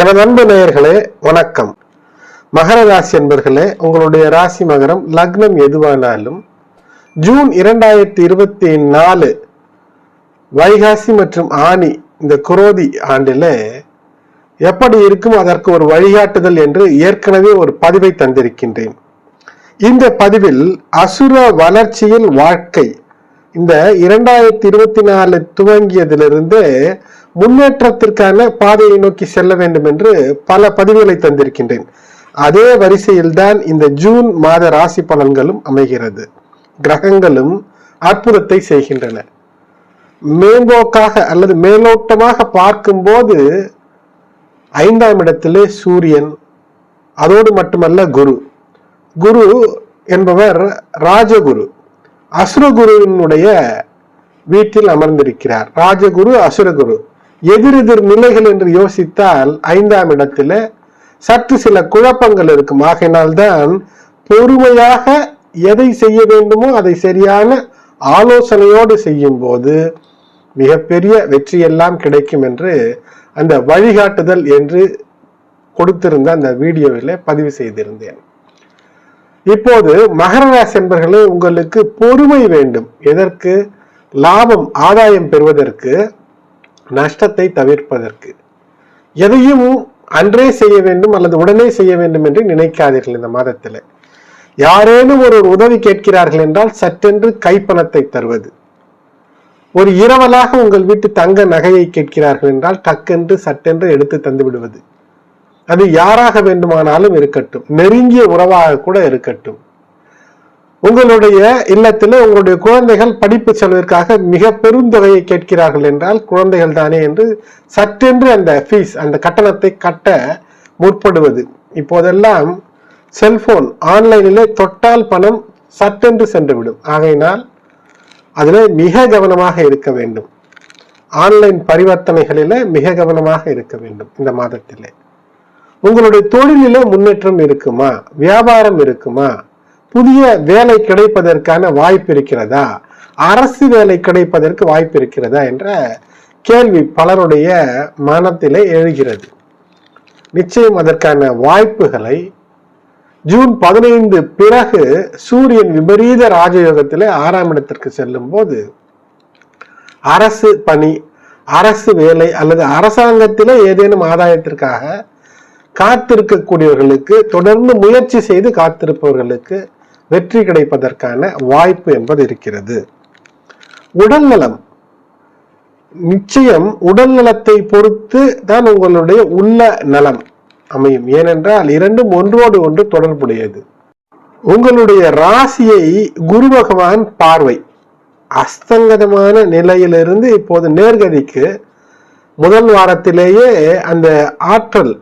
எனது அன்பு நேயர்களே வணக்கம். மகர ராசி என்பர்களே உங்களுடைய ராசி மகரம் லக்னம் எதுவானாலும் ஜூன் இரண்டாயிரத்தி இருபத்தி நாலு வைகாசி மற்றும் ஆனி இந்த குரோதி ஆண்டிலே எப்படி இருக்கும் அதற்கு ஒரு வழிகாட்டுதல் என்று ஏற்கனவே ஒரு பதிவை தந்திருக்கின்றேன். இந்த பதிவில் அசுர வளர்ச்சியில் வாழ்க்கை இந்த இரண்டாயிரத்தி இருபத்தி நாலு துவங்கியதிலிருந்து முன்னேற்றத்திற்கான பாதையை நோக்கி செல்ல வேண்டும் என்று பல பதிவுகளை தந்திருக்கின்றேன். அதே வரிசையில்தான் இந்த ஜூன் மாத ராசி பலன்களும் அமைகிறது. கிரகங்களும் அற்புதத்தை செய்கின்றன. மேம்போக்காக அல்லது மேலோட்டமாக பார்க்கும்போது ஐந்தாம் இடத்திலே சூரியன் அதோடு மட்டுமல்ல குரு. குரு என்பவர் ராஜகுரு. அசுரகுருவினுடைய வீட்டில் அமர்ந்திருக்கிறார். ராஜகுரு அசுரகுரு. எதிரெதிர் நிலைகள் என்று யோசித்தால் ஐந்தாம் இடத்துல சற்று சில குழப்பங்கள் இருக்கும். ஆகையினால்தான் பொறுமையாக எதை செய்ய வேண்டுமோ அதை சரியான ஆலோசனையோடு செய்யும் போது மிகப்பெரிய வெற்றியெல்லாம் கிடைக்கும் என்று அந்த வழிகாட்டுதல் என்று கொடுத்திருந்த அந்த வீடியோவில் பதிவு செய்திருந்தேன். இப்போது மகர ராசி என்பர்களே உங்களுக்கு பொறுமை வேண்டும். எதற்கு? லாபம் ஆதாயம் பெறுவதற்கு நஷ்டத்தை தவிர்ப்பதற்கு. எதையும் அன்றே செய்ய வேண்டும் அல்லது உடனே செய்ய வேண்டும் என்று நினைக்காதீர்கள் இந்த மாதத்தில். யாரேனும் ஒரு உதவி கேட்கிறார்கள் என்றால் சற்றென்று கைப்பணத்தை தருவது. ஒரு இரவலாக உங்கள் வீட்டு தங்க நகையை கேட்கிறார்கள் என்றால் டக்கென்று சட்டென்று எடுத்து தந்து விடுவது. அது யாராக வேண்டுமானாலும் இருக்கட்டும். நெருங்கிய உறவாக கூட இருக்கட்டும். உங்களுடைய இல்லத்தில் உங்களுடைய குழந்தைகள் படிப்பு செலவிற்காக மிக பெருந்தொகையை கேட்கிறார்கள் என்றால் குழந்தைகள் தானே என்று சற்றென்று அந்த ஃபீஸ் அந்த கட்டணத்தை கட்ட முற்படுவது. இப்போதெல்லாம் செல்போன் ஆன்லைனிலே தொட்டால் பணம் சட்டென்று சென்றுவிடும். ஆகையினால் அதில் மிக கவனமாக இருக்க வேண்டும். ஆன்லைன் பரிவர்த்தனைகளில மிக கவனமாக இருக்க வேண்டும் இந்த மாதத்திலே. உங்களுடைய தொழிலில முன்னேற்றம் இருக்குமா? வியாபாரம் இருக்குமா? புதிய வேலை கிடைப்பதற்கான வாய்ப்பு இருக்கிறதா? அரசு வேலை கிடைப்பதற்கு வாய்ப்பு இருக்கிறதா? என்ற கேள்வி பலருடைய மனத்திலே எழுகிறது. நிச்சயம் அதற்கான வாய்ப்புகளை ஜூன் பதினைந்து பிறகு சூரியன் விபரீத ராஜயோகத்திலே ஆறாம் இடத்திற்கு செல்லும் போது அரசு பணி அரசு வேலை அல்லது அரசாங்கத்திலே ஏதேனும் ஆதாயத்திற்காக காத்திருக்கக்கூடியவர்களுக்கு தொடர்ந்து முயற்சி செய்து காத்திருப்பவர்களுக்கு வெற்றி கிடைப்பதற்கான வாய்ப்பு என்பது இருக்கிறது. உடல் நலம். நிச்சயம் உடல் நலத்தை பொறுத்து தான் உங்களுடைய உள்ள நலம் அமையும். ஏனென்றால் இரண்டும் ஒன்றோடு ஒன்று தொடர்புடையது. உங்களுடைய ராசியை குரு பகவான் பார்வை. அஸ்தங்கதமான நிலையிலிருந்து இப்போது நேர்கதிக்கு முதல் வாரத்திலேயே அந்த ஆற்றல்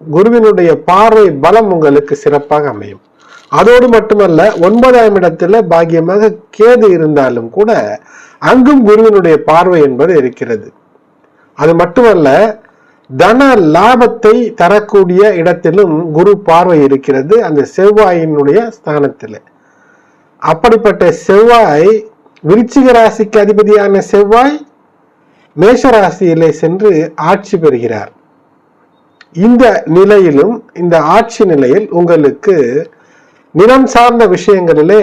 குருவினுடைய பார்வை பலம் உங்களுக்கு சிறப்பாக அமையும். அதோடு மட்டுமல்ல ஒன்பதாம் இடத்துல பாக்கியமாக கேது இருந்தாலும் கூட அங்கும் குருவினுடைய பார்வை என்பது இருக்கிறது. அது மட்டுமல்ல தன லாபத்தை தரக்கூடிய இடத்திலும் குரு பார்வை இருக்கிறது அந்த செவ்வாயினுடைய ஸ்தானத்தில். அப்படிப்பட்ட செவ்வாய் விருச்சிக ராசிக்கு அதிபதியான செவ்வாய் மேஷ ராசியிலே சென்று ஆட்சி பெறுகிறார். இந்த நிலையிலும் இந்த ஆட்சி நிலையில் உங்களுக்கு நிலம் சார்ந்த விஷயங்களிலே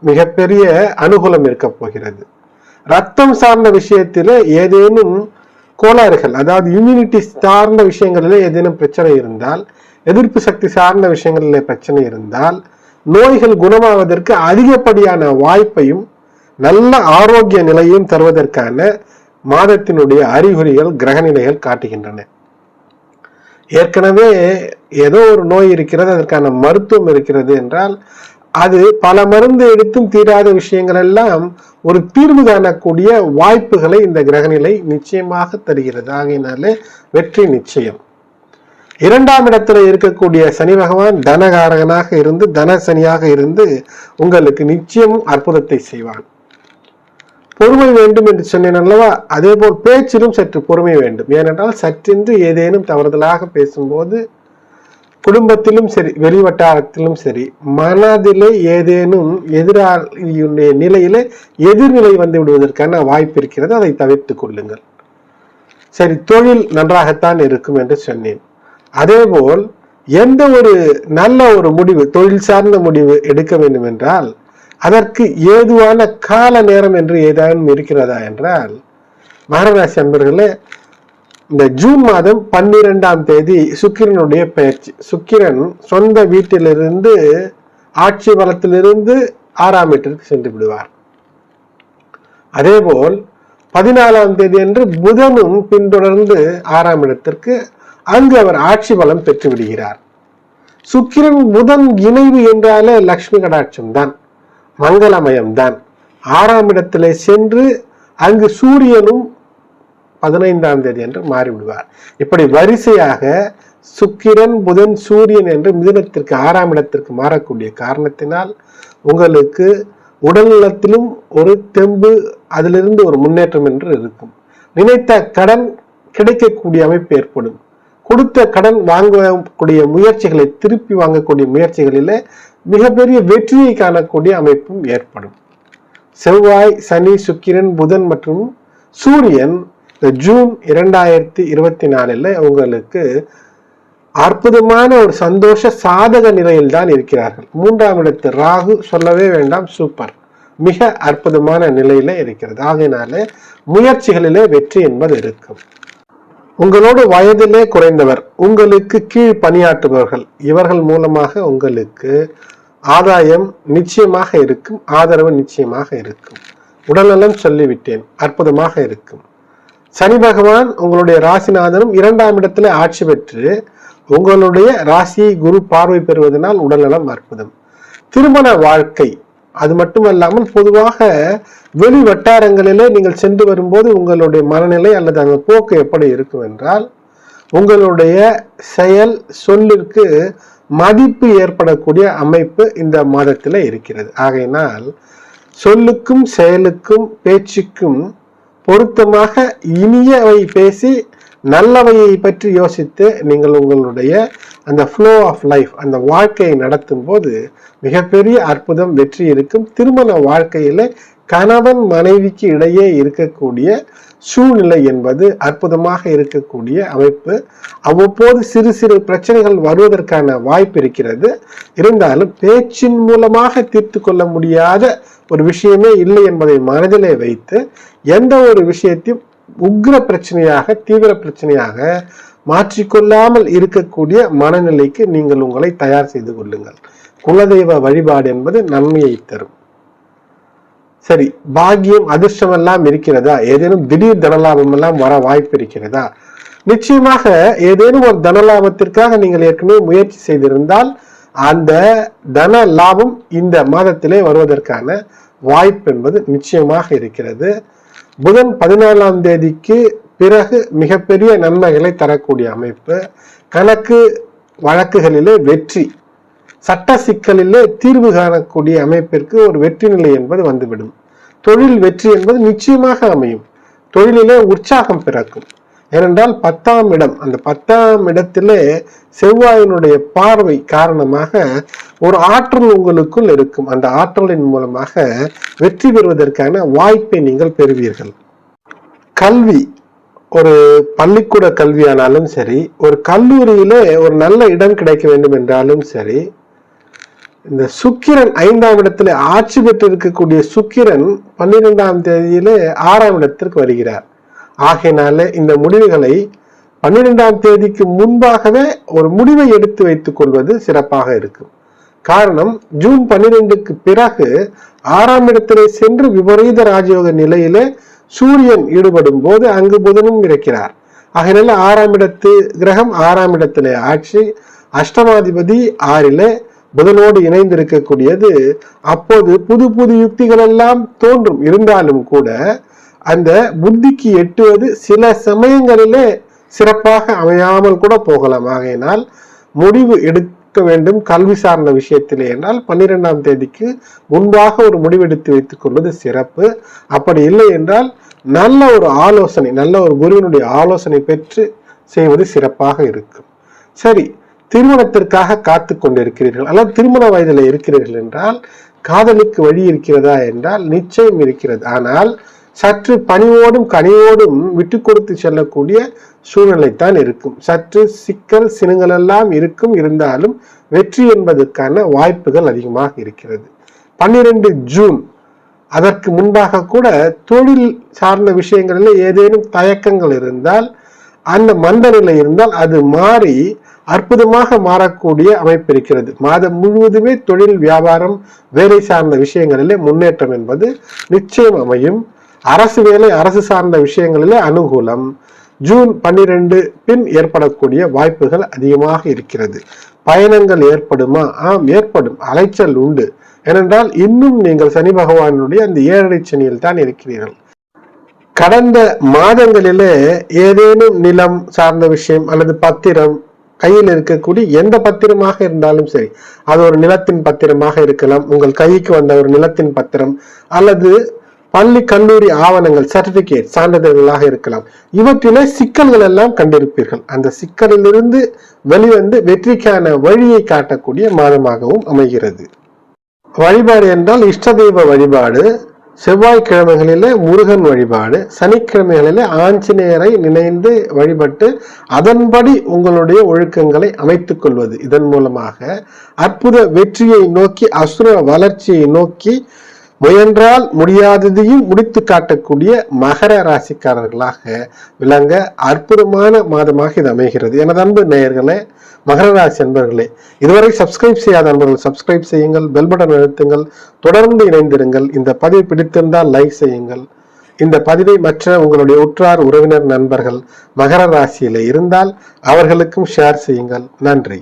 மிகப்பெரிய அனுகூலம் இருக்க போகிறது. ரத்தம் சார்ந்த விஷயத்திலே ஏதேனும் கோளாறுகள் அதாவது இம்யூனிட்டி சார்ந்த விஷயங்களிலே ஏதேனும் பிரச்சனை இருந்தால் எதிர்ப்பு சக்தி சார்ந்த விஷயங்களிலே பிரச்சனை இருந்தால் நோய்கள் குணமாவதற்கு அதிகப்படியான வாய்ப்பையும் நல்ல ஆரோக்கிய நிலையும் தருவதற்கான மாதத்தினுடைய அறிகுறிகள் கிரகநிலைகள் காட்டுகின்றன. ஏற்கனவே ஏதோ ஒரு நோய் இருக்கிறது அதற்கான மருத்துவம் இருக்கிறது என்றால் அது பல மருந்து எடுத்தும் தீராத விஷயங்கள் எல்லாம் ஒரு தீர்வு காணக்கூடிய வாய்ப்புகளை இந்த கிரகநிலை நிச்சயமாக தருகிறது. ஆகையினாலே வெற்றி நிச்சயம். இரண்டாம் இடத்துல இருக்கக்கூடிய சனி பகவான் தனகாரகனாக இருந்து தனசனியாக இருந்து உங்களுக்கு நிச்சயம் அற்புதத்தை செய்வான். பொறுமை வேண்டும் என்று சொன்னேன் அல்லவா? அதே போல் பேச்சிலும் சற்று பொறுமை வேண்டும். ஏனென்றால் சற்றென்று ஏதேனும் தவறுதலாக பேசும்போது குடும்பத்திலும் சரி வெளிவட்டாரத்திலும் சரி மனதிலே ஏதேனும் எதிராளியுடைய நிலையிலே எதிர்நிலை வந்து விடுவதற்கான வாய்ப்பு இருக்கிறது. அதை தவிர்த்துக் கொள்ளுங்கள். சரி தொழில் நன்றாகத்தான் இருக்கும் என்று சொன்னேன். அதேபோல் எந்த ஒரு நல்ல ஒரு முடிவு தொழில் சார்ந்த முடிவு எடுக்க வேண்டும் என்றால் அதற்கு ஏதுவான கால நேரம் என்று ஏதாவது இருக்கிறதா என்றால் மகராசி அன்பர்களே இந்த ஜூன் மாதம் பன்னிரெண்டாம் தேதி சுக்கிரனுடைய பெயர்ச்சி சுக்கிரன் சொந்த வீட்டிலிருந்து ஆட்சி பலத்திலிருந்து ஆறாம் வீட்டிற்கு சென்று விடுவார். அதேபோல் பதினாலாம் தேதி அன்று புதனும் பின்தொடர்ந்து ஆறாம் இடத்திற்கு அங்கு அவர் ஆட்சி பலம் பெற்று விடுகிறார். சுக்கிரன் புதன் இணைவு என்றாலே லக்ஷ்மி கடாட்சம் தான் மங்களமயம் தான் ஆறாம் இடத்திலே சென்று அங்கு சூரியனும் பதினைந்தாம் தேதி என்று மாறிவிடுவார். இப்படி வரிசையாக சுக்கிரன் புதன் சூரியன் என்று மிதுனத்திற்கு ஆறாம் இடத்திற்கு மாறக்கூடிய காரணத்தினால் உங்களுக்கு உடல்நலத்திலும் ஒரு தெம்பு அதிலிருந்து ஒரு முன்னேற்றம் என்று இருக்கும். நினைத்த கடன் கிடைக்கக்கூடிய அமைப்பு ஏற்படும். கொடுத்த கடன் வாங்கக்கூடிய முயற்சிகளை திருப்பி வாங்கக்கூடிய முயற்சிகளிலே மிகப்பெரிய வெற்றியை காணக்கூடிய அமைப்பும் ஏற்படும். செவ்வாய் சனி சுக்கிரன் புதன் மற்றும் சூரியன் இந்த ஜூன் இரண்டாயிரத்தி இருபத்தி நாலுல உங்களுக்கு அற்புதமான ஒரு சந்தோஷ சாதக நிலையில் தான் இருக்கிறார்கள். மூன்றாம் இடத்து ராகு சொல்லவே வேண்டாம் சூப்பர். மிக அற்புதமான நிலையில இருக்கிறது. ஆகையினால முயற்சிகளிலே வெற்றி என்பது இருக்கும். உங்களோட வயதிலே குறைந்தவர் உங்களுக்கு கீழ் பணியாற்றுபவர்கள் இவர்கள் மூலமாக உங்களுக்கு ஆதாயம் நிச்சயமாக இருக்கும் ஆதரவு நிச்சயமாக இருக்கும். உடல்நலம் சொல்லிவிட்டேன் அற்புதமாக இருக்கும். சனி பகவான் உங்களுடைய ராசிநாதனும் இரண்டாம் இடத்துல ஆட்சி பெற்று உங்களுடைய ராசியை குரு பார்வை பெறுவதனால் உடல்நலம் அற்புதம். திருமண வாழ்க்கை அது மட்டுமல்லாமல் பொதுவாக வெளி வட்டாரங்களிலே நீங்கள் சென்று வரும்போது உங்களுடைய மனநிலை அல்லது அந்த போக்கு எப்படி இருக்கும் என்றால் உங்களுடைய செயல் சொல்லிற்கு மதிப்பு ஏற்படக்கூடிய அமைப்பு இந்த மாதத்தில் இருக்கிறது. ஆகையினால் சொல்லுக்கும் செயலுக்கும் பேச்சுக்கும் பொருத்தமாக இனியவை பேசி நல்லவையை பற்றி யோசித்து நீங்கள் உங்களுடைய அந்த ஃப்ளோ ஆஃப் லைஃப் அந்த வாழ்க்கையை நடத்தும் போது மிகப்பெரிய அற்புதம் வெற்றி இருக்கும். திருமண வாழ்க்கையில கணவன் மனைவிக்கு இடையே இருக்கக்கூடிய சூழ்நிலை என்பது அற்புதமாக இருக்கக்கூடிய அமைப்பு. அவ்வப்போது சிறு சிறு பிரச்சனைகள் வருவதற்கான வாய்ப்பு இருக்கிறது. இருந்தாலும் பேச்சின் மூலமாக தீர்த்து கொள்ள முடியாத ஒரு விஷயமே இல்லை என்பதை மனதிலே வைத்து எந்த ஒரு விஷயத்தையும் உக்ர பிரச்சனையாக தீவிர பிரச்சனையாக மாற்றிக்கொள்ளாமல் இருக்கக்கூடிய மனநிலைக்கு நீங்கள் உங்களை தயார் செய்து கொள்ளுங்கள். குலதெய்வ வழிபாடு என்பது நன்மையை தரும். சரி பாக்கியம் அதிர்ஷ்டம் எல்லாம் இருக்கிறதா? ஏதேனும் திடீர் தனலாபம் எல்லாம் வர வாய்ப்பு இருக்கிறதா? நிச்சயமாக ஏதேனும் ஒரு தனலாபத்திற்காக நீங்கள் ஏற்கனவே முயற்சி செய்திருந்தால் அந்த தன லாபம் இந்த மாதத்திலே வருவதற்கான வாய்ப்பு என்பது நிச்சயமாக இருக்கிறது. புதன் பதினாலாம் தேதிக்கு பிறகு மிகப்பெரிய நன்மைகளை தரக்கூடிய அமைப்பு. கணக்கு வழக்குகளிலே வெற்றி. சட்ட சிக்கலிலே தீர்வு காணக்கூடிய அமைப்பிற்கு ஒரு வெற்றி நிலை என்பது வந்துவிடும். தொழில் வெற்றி என்பது நிச்சயமாக அமையும். தொழிலிலே உற்சாகம் பிறக்கும். ஏனென்றால் பத்தாம் இடம். அந்த பத்தாம் இடத்திலே செவ்வாயினுடைய பார்வை காரணமாக ஒரு ஆற்றல் உங்களுக்குள் இருக்கும். அந்த ஆற்றலின் மூலமாக வெற்றி பெறுவதற்கான வாய்ப்பை நீங்கள் பெறுவீர்கள். கல்வி. ஒரு பள்ளிக்கூட கல்வியானாலும் சரி ஒரு கல்லூரியிலே ஒரு நல்ல இடம் கிடைக்க வேண்டும் என்றாலும் சரி இந்த சுக்கிரன் ஐந்தாம் இடத்துல ஆட்சி பெற்று இருக்கக்கூடிய சுக்கிரன் பன்னிரெண்டாம் தேதியிலே ஆறாம் இடத்திற்கு வருகிறார். ஆகையினால இந்த முடிவுகளை பன்னிரெண்டாம் தேதிக்கு முன்பாகவே ஒரு முடிவை எடுத்து வைத்துக் கொள்வது சிறப்பாக இருக்கும். காரணம் ஜூன் பன்னிரெண்டுக்கு பிறகு ஆறாம் இடத்திலே சென்று விபரீத ராஜயோக நிலையிலே சூரியன் ஈடுபடும் போது அங்கு புதனும் இருக்கிறார். ஆகையினால ஆறாம் இடத்து கிரகம் ஆறாம் இடத்திலே ஆட்சி அஷ்டமாதிபதி ஆறிலே புதனோடு இணைந்திருக்கக்கூடியது. அப்போது புது புது யுக்திகள் எல்லாம் தோன்றும். இருந்தாலும் கூட அந்த புத்திக்கு எட்டுவது சில சமயங்களிலே சிறப்பாக அமையாமல் கூட போகலாம். ஆகையினால் முடிவு எடுக்க வேண்டும் கல்வி சார்ந்த விஷயத்திலே என்றால் பன்னிரெண்டாம் தேதிக்கு முன்பாக ஒரு முடிவெடுத்து வைத்துக் கொள்வது சிறப்பு. அப்படி இல்லை என்றால் நல்ல ஒரு ஆலோசனை நல்ல ஒரு குருவினுடைய ஆலோசனை பெற்று செய்வது சிறப்பாக இருக்கும். சரி திருமணத்திற்காக காத்து கொண்டிருக்கிறீர்கள் அல்லது திருமண வயதில் இருக்கிறீர்கள் என்றால் காதலுக்கு வழி இருக்கிறதா என்றால் நிச்சயம் இருக்கிறது. ஆனால் சற்று பணிவோடும் கனிவோடும் விட்டு கொடுத்து செல்லக்கூடிய சூழ்நிலைத்தான் இருக்கும். சற்று சிக்கல் சினுங்கள் எல்லாம் இருக்கும். இருந்தாலும் வெற்றி என்பதற்கான வாய்ப்புகள் அதிகமாக இருக்கிறது. பன்னிரண்டு ஜூன். அதற்கு முன்பாக கூட தொழில் சார்ந்த விஷயங்களில் ஏதேனும் தயக்கங்கள் இருந்தால் அந்த மந்த நிலை இருந்தால் அது மாறி அற்புதமாக மாறக்கூடிய அமைப்பு இருக்கிறது. மாதம் முழுவதுமே தொழில் வியாபாரம் வேலை சார்ந்த விஷயங்களிலே முன்னேற்றம் என்பது நிச்சயம் அமையும். அரசு வேலை அரசு சார்ந்த விஷயங்களிலே அனுகூலம். ஜூன் பன்னிரண்டு பின் ஏற்படக்கூடிய வாய்ப்புகள் அதிகமாக இருக்கிறது. பயணங்கள் ஏற்படுமா? ஆம் ஏற்படும். அலைச்சல் உண்டு. ஏனென்றால் இன்னும் நீங்கள் சனி பகவானுடைய அந்த ஏழரை சனியில் தான் இருக்கிறீர்கள். கடந்த மாதங்களிலே ஏதேனும் நிலம் சார்ந்த விஷயம் அல்லது பத்திரம் கையில் இருக்கக்கூடிய எந்த பத்திரமாக இருந்தாலும் சரி அது ஒரு நிலத்தின் பத்திரமாக இருக்கலாம். உங்கள் கைக்கு வந்த ஒரு நிலத்தின் பத்திரம் அல்லது பள்ளி கல்லூரி ஆவணங்கள் சர்டிபிகேட் சான்றிதழ்களாக இருக்கலாம். இவற்றிலே சிக்கல்கள் எல்லாம் கண்டிருப்பீர்கள். அந்த சிக்கலிலிருந்து வெளிவந்து வெற்றிக்கான வழியை காட்டக்கூடிய மாதமாகவும் அமைகிறது. வழிபாடு என்றால் இஷ்ட தெய்வ வழிபாடு செவ்வாய்க்கிழமைகளிலே முருகன் வழிபாடு சனிக்கிழமைகளிலே ஆஞ்சநேயரை நினைந்து வழிபட்டு அதன்படி உங்களுடைய ஒழுக்கங்களை அமைத்துக் கொள்வது. இதன் மூலமாக அற்புத வெற்றியை நோக்கி அசுர வளர்ச்சியை நோக்கி முயன்றால் முடியாததையும் முடித்து காட்டக்கூடிய மகர ராசிக்காரர்களாக விளங்க அற்புதமான மாதமாக இது அமைகிறது. எனது அன்பு நேயர்களே மகர ராசி அன்பர்களே இதுவரை சப்ஸ்கிரைப் செய்யாத அன்பர்கள் சப்ஸ்கிரைப் செய்யுங்கள் பெல் பட்டன் அழுத்துங்கள் தொடர்ந்து இணைந்திருங்கள். இந்த பதிவு பிடித்திருந்தால் லைக் செய்யுங்கள். இந்த பதிவை மற்ற உங்களுடைய உற்றார் உறவினர் நண்பர்கள் மகர ராசியில இருந்தால் அவர்களுக்கும் ஷேர் செய்யுங்கள். நன்றி.